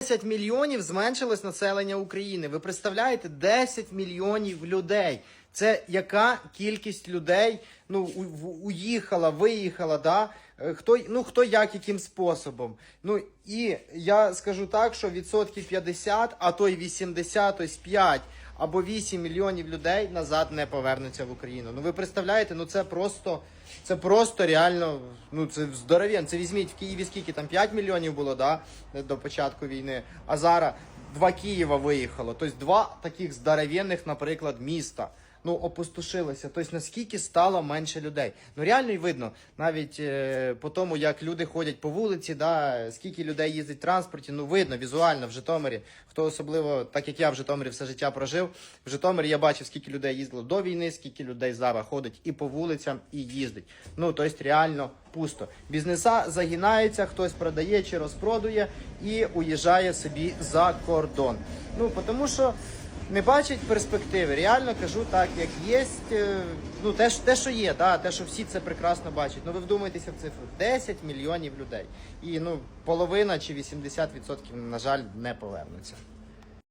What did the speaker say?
10 мільйонів зменшилось населення України. Ви представляєте 10 мільйонів людей. Це яка кількість людей ну, уїхала, виїхала, да? Е, Хто, ну, хто як, яким способом. Ну і я скажу так, що відсотків 50, а то й 80, ось 5 або 8 мільйонів людей назад не повернуться в Україну. Ну ви представляєте, ну це просто. Це просто реально, ну це здоров'ян. Це візьміть в Києві скільки там 5 мільйонів було, да, до початку війни. А зараз два Києва виїхало. Тобто два таких здоровенних, наприклад, міста. Ну, опустошилося. Тобто наскільки стало менше людей. Ну реально видно, навіть е, по тому, як люди ходять по вулиці, да, скільки людей їздить в транспорті, ну видно візуально в Житомирі. Хто особливо, так як я в Житомирі все життя прожив, в Житомирі я бачив, скільки людей їздило до війни, скільки людей зараз ходить і по вулицям, і їздить. Ну, тобто реально пусто. Бізнеса загинаються, хтось продає чи розпродує і уїжджає собі за кордон. Ну, тому що не бачать перспективи. Реально кажу так, як є. Ну, те, те, що є, да, те, що всі це прекрасно бачать. Ну ви вдумайтеся в цифру. 10 мільйонів людей. І ну, половина чи 80%, на жаль, не повернуться.